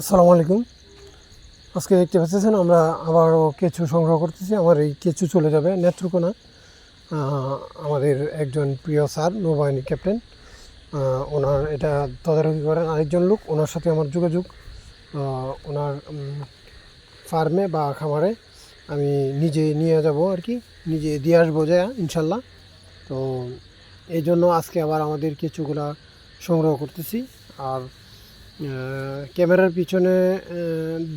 আসসালামু আলাইকুম। আজকে দেখতে পাচ্ছেন, আমরা আবারও কেঁচু সংগ্রহ করতেছি। আমার এই কেঁচু চলে যাবে নেত্রকোনা। আমাদের একজন প্রিয় স্যার নৌবাহিনী ক্যাপ্টেন। ওনার এটা তদারকি করেন আরেকজন লোক, ওনার সাথে আমার যোগাযোগ। ওনার ফার্মে বা খামারে আমি নিজে নিয়ে যাব আর কি, নিজে দিয়ে আসব যা, ইনশাল্লাহ। তো এই জন্য আজকে আবার আমাদের কেঁচুগুলা সংগ্রহ করতেছি। আর ক্যামেরার পিছনে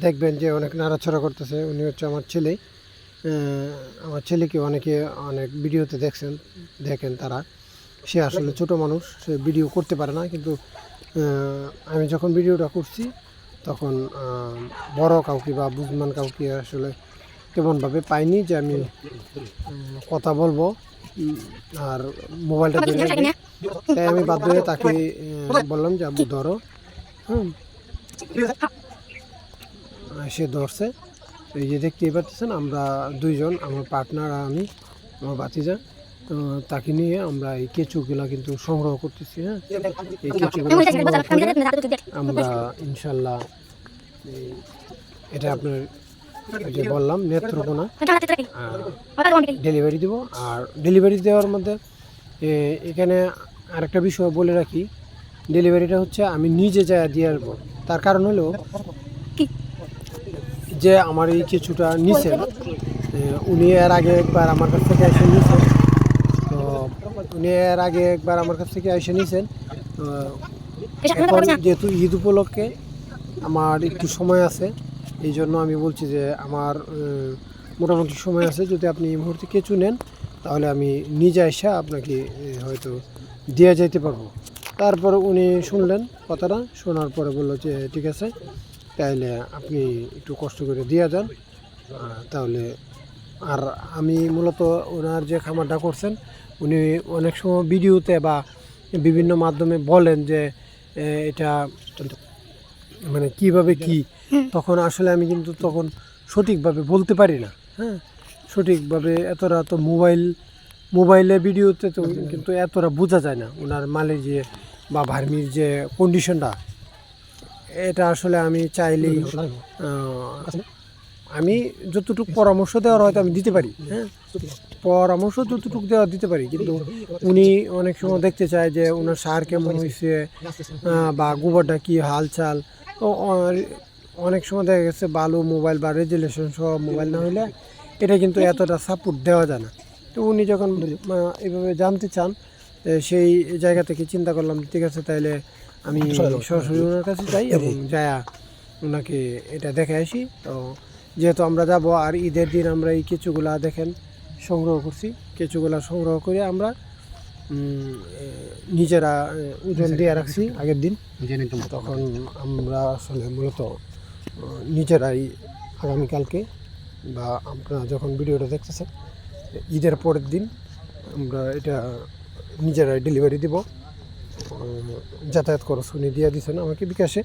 দেখবেন যে অনেক নাড়াছড়া করতেছে। উনি হচ্ছে আমার ছেলে। আমার ছেলেকে অনেকে অনেক ভিডিওতে দেখছেন দেখেন তারা। সে আসলে ছোট মানুষ সে ভিডিও করতে পারে না কিন্তু আমি যখন ভিডিওটা করছি তখন বড় কাউকে বা বুঝমান কাউকে আসলে তেমনভাবে পাইনি যে আমি কথা বলব আর মোবাইলটা তাই আমি বাধ্য হয়ে তাকে বললাম যে আব্বু ধরো। হুম। সে ধরছে। এই যে দেখতেই পাচ্ছেন আমরা দুইজন আমার পার্টনার আর আমি আমার বাতিজা তো তাকে নিয়ে আমরা এই কেঁচুগুলা কিন্তু সংগ্রহ করতেছি হ্যাঁ? এই কেঁচুগুলো আমরা ইনশাল্লাহ এটা আপনার যে বললাম নেত্রকোনা ডেলিভারি দেবো। আর ডেলিভারি দেওয়ার মধ্যে এখানে আরেকটা বিষয় বলে রাখি ডেলিভারিটা হচ্ছে আমি নিজে যা দিয়ে আসব। তার কারণ হলো যে আমার এই কিছুটা নিছেন উনি এর আগে একবার আমার কাছ থেকে এসে নিছেন তো উনি এর আগে একবার আমার কাছ থেকে এসে নিছেন। এখন যেহেতু ঈদ উপলক্ষে আমার একটু সময় আছে এই জন্য আমি বলছি যে আমার মোটামুটি সময় আছে। যদি আপনি এই মুহূর্তে কিছু নেন তাহলে আমি নিজে এসে আপনাকে হয়তো দিয়ে যাইতে পারব। তারপরে উনি শুনলেন কথাটা, শোনার পরে বলল যে, ঠিক আছে, তাইলে আপনি একটু কষ্ট করে দিয়ে যান তাহলে আর আমি মূলত ওনার যে খামারটা করছেন, উনি অনেক সময় ভিডিওতে বা বিভিন্ন মাধ্যমে বলেন যে এটা মানে কীভাবে কি? তখন আসলে আমি কিন্তু তখন সঠিকভাবে বলতে পারি না হ্যাঁ? সঠিকভাবে এতটা তো মোবাইল, মোবাইলে ভিডিওতে তো কিন্তু এতটা বোঝা যায় না। ওনার মালের যে বা ভার্মির যে কন্ডিশনটা এটা আসলে আমি চাইলেই আমি যতটুকু পরামর্শ দেওয়ার হয়তো আমি দিতে পারি হ্যাঁ? পরামর্শ যতটুকু দেওয়া দিতে পারি, কিন্তু উনি অনেক সময় দেখতে চায় যে ওনার সার কেমন হয়েছে বা গোবরটা কি হালচাল। তো অনেক সময় দেখা গেছে ভালো মোবাইল বা রেজুলেশন সহ মোবাইল না হলে এটা কিন্তু এতটা সাপোর্ট দেওয়া যায় না। তো উনি যখন এভাবে জানতে চান সেই জায়গা থেকে চিন্তা করলাম ঠিক আছে তাইলে আমি সরাসরি ওনার কাছে যাই এবং যায়া ওনাকে এটা দেখে আসি। তো যেহেতু আমরা যাব আর ঈদের দিন আমরা এই কেঁচুগুলা দেখেন সংগ্রহ করছি। কেঁচুগুলা সংগ্রহ করে আমরা নিজেরা ওজন দিয়ে রাখছি। আগের দিন? তখন আমরা আসলে মূলত নিজেরাই আগামীকালকে বা আপনারা যখন ভিডিওটা দেখতেছেন ঈদের পরের দিন আমরা এটা নিজেরাই ডেলিভারি দিব। যাতায়াত খরচ উনি দিয়ে দিচ্ছেন আমাকে বিকাশে।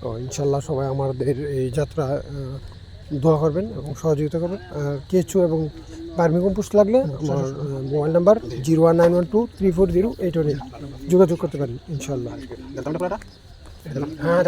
তো ইনশাল্লাহ সবাই আমাদের এই যাত্রা দোয়া করবেন এবং সহযোগিতা করবেন। কেঁচু এবং বার্মি কম্পোস্ট লাগলে আমার mobile number zero one nine one two three four zero eight one eight. যোগাযোগ করতে পারেন ইনশাল্লাহ। হ্যাঁ